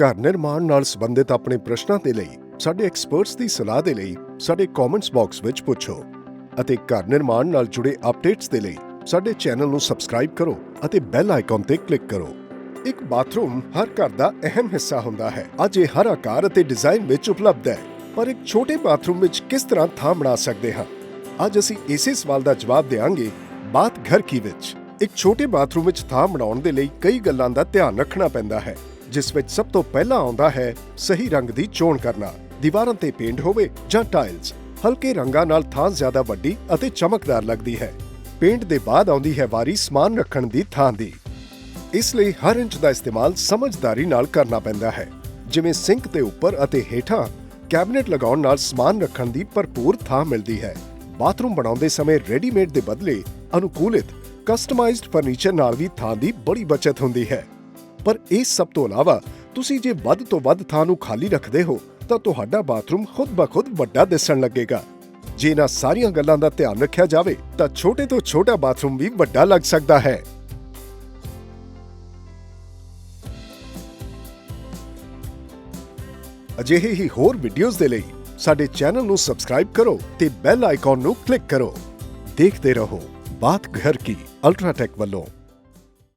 ਘਰ ਨਿਰਮਾਣ ਨਾਲ ਸੰਬੰਧਿਤ ਆਪਣੇ ਪ੍ਰਸ਼ਨਾਂ ਦੇ ਲਈ, ਸਾਡੇ ਐਕਸਪਰਟਸ ਦੀ ਸਲਾਹ ਦੇ ਲਈ ਸਾਡੇ ਕਮੈਂਟਸ ਬਾਕਸ ਵਿੱਚ ਪੁੱਛੋ ਅਤੇ ਘਰ ਨਿਰਮਾਣ ਨਾਲ ਜੁੜੇ ਅਪਡੇਟਸ ਦੇ ਲਈ ਸਾਡੇ ਚੈਨਲ ਨੂੰ ਸਬਸਕ੍ਰਾਈਬ ਕਰੋ ਅਤੇ ਬੈਲ ਆਈਕਨ ਤੇ ਕਲਿੱਕ ਕਰੋ। ਇੱਕ ਬਾਥਰੂਮ ਹਰ ਘਰ ਦਾ ਅਹਿਮ ਹਿੱਸਾ ਹੁੰਦਾ ਹੈ। ਅੱਜ ਇਹ ਹਰ ਆਕਾਰ ਅਤੇ ਡਿਜ਼ਾਈਨ ਵਿੱਚ ਉਪਲਬਧ ਹੈ। ਪਰ ਇੱਕ ਛੋਟੇ ਬਾਥਰੂਮ ਵਿੱਚ ਕਿਸ ਤਰ੍ਹਾਂ ਥਾਂ ਬਣਾ ਸਕਦੇ ਹਾਂ? ਅੱਜ ਅਸੀਂ ਇਸੇ ਸਵਾਲ ਦਾ ਜਵਾਬ ਦੇਵਾਂਗੇ ਬਾਤ ਘਰ ਕੀ ਵਿੱਚ? ਇੱਕ ਛੋਟੇ ਬਾਥਰੂਮ ਵਿੱਚ ਥਾਂ ਬਣਾਉਣ ਦੇ ਲਈ ਕਈ ਗੱਲਾਂ ਦਾ ਧਿਆਨ ਰੱਖਣਾ ਪੈਂਦਾ ਹੈ। ਜਿਸ ਵਿੱਚ ਸਭ ਤੋਂ ਪਹਿਲਾਂ ਆਉਂਦਾ ਹੈ ਸਹੀ ਰੰਗ ਦੀ ਚੋਣ ਕਰਨਾ। ਦੀਵਾਰਾਂ ਤੇ ਪੇਂਟ ਹੋਵੇ ਜਾਂ ਟਾਇਲਸ, ਹਲਕੇ ਰੰਗਾਂ ਨਾਲ ਥਾਂ ਜ਼ਿਆਦਾ ਵੱਡੀ ਅਤੇ ਚਮਕਦਾਰ ਲੱਗਦੀ ਹੈ। ਪੇਂਟ ਦੇ ਬਾਅਦ ਆਉਂਦੀ ਹੈ ਵਾਰੀ ਸਮਾਨ ਰੱਖਣ ਦੀ ਥਾਂ ਦੀ। ਇਸ ਲਈ ਹਰ ਇੰਚ ਦਾ ਇਸਤੇਮਾਲ ਸਮਝਦਾਰੀ ਨਾਲ ਕਰਨਾ ਪੈਂਦਾ ਹੈ। ਜਿਵੇਂ ਸਿੰਕ ਦੇ ਉੱਪਰ ਅਤੇ ਹੇਠਾਂ ਕੈਬਨਿਟ ਲਗਾਉਣ ਨਾਲ ਸਮਾਨ ਰੱਖਣ ਦੀ ਭਰਪੂਰ ਥਾਂ ਮਿਲਦੀ ਹੈ। ਬਾਥਰੂਮ ਬਣਾਉਂਦੇ ਸਮੇਂ ਰੈਡੀਮੇਡ ਦੇ ਬਦਲੇ ਅਨੁਕੂਲਿਤ, ਕਸਟਮਾਈਜ਼ਡ ਫਰਨੀਚਰ ਨਾਲ ਵੀ ਥਾਂ ਦੀ ਬੜੀ ਬਚਤ ਹੁੰਦੀ ਹੈ। ਪਰ ਇਸ ਸਭ ਤੋਂ ਇਲਾਵਾ ਤੁਸੀਂ ਜੇ ਵੱਧ ਤੋਂ ਵੱਧ ਥਾਂ ਨੂੰ ਖਾਲੀ ਰੱਖਦੇ ਹੋ, ਤਾਂ ਤੁਹਾਡਾ ਬਾਥਰੂਮ ਖੁਦ ਬਖੁਦ ਵੱਡਾ ਦਿਸਣ ਲੱਗੇਗਾ। ਜੇ ਇਹਨਾਂ ਸਾਰੀਆਂ ਗੱਲਾਂ ਦਾ ਧਿਆਨ ਰੱਖਿਆ ਜਾਵੇ, ਤਾਂ ਛੋਟੇ ਤੋਂ ਛੋਟਾ ਬਾਥਰੂਮ ਵੀ ਵੱਡਾ ਲੱਗ ਸਕਦਾ ਹੈ। ਅਜਿਹੇ ਹੀ ਹੋਰ ਵੀਡੀਓਜ਼ ਦੇ ਲਈ ਸਾਡੇ ਚੈਨਲ ਨੂੰ ਸਬਸਕ੍ਰਾਈਬ ਕਰੋ ਤੇ ਬੈਲ ਆਈਕਨ ਨੂੰ ਕਲਿੱਕ ਕਰੋ। ਦੇਖਦੇ ਰਹੋ ਬਾਤ ਘਰ ਕੀ ਅਲਟਰਾਟੈਕ ਵੱਲੋਂ।